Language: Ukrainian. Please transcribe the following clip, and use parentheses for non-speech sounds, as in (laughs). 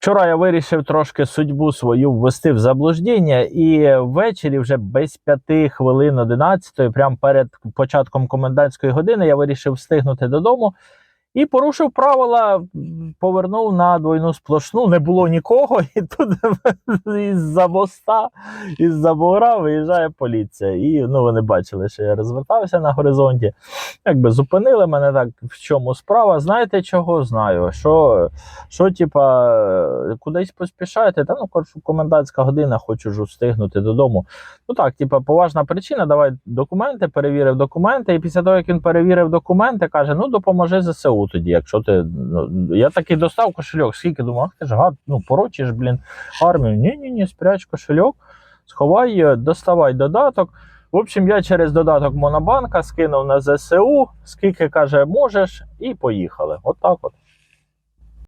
Вчора я вирішив трошки судьбу свою ввести в заблуждіння, і ввечері, вже без п'яти хвилин 11, прямо перед початком комендантської години, я вирішив встигнути додому і порушив правила, повернув на двойну сплошну. Не було нікого, (laughs) і тут із-за моста, із-за бугра виїжджає поліція. І ну, вони бачили, що я розвертався на горизонті. Якби зупинили мене так, в чому справа. Знаєте чого? Знаю. Що що, типа, кудись поспішаєте? Та ну, комендантська година, хочу ж встигнути додому. Ну так, типа, поважна причина, давай документи, перевірив документи. І після того, як він перевірив документи, каже: ну допоможи ЗСУ тоді, якщо ти. Ну, я такий достав кошельок, скільки думав, ах ти ж гад, ну порочиш, блін, армію. Ні, ні, ні, спряч кошельок, сховай, е, доставай додаток. В общем, я через додаток Монобанка скинув на ЗСУ, скільки каже, можеш, і поїхали. От так от.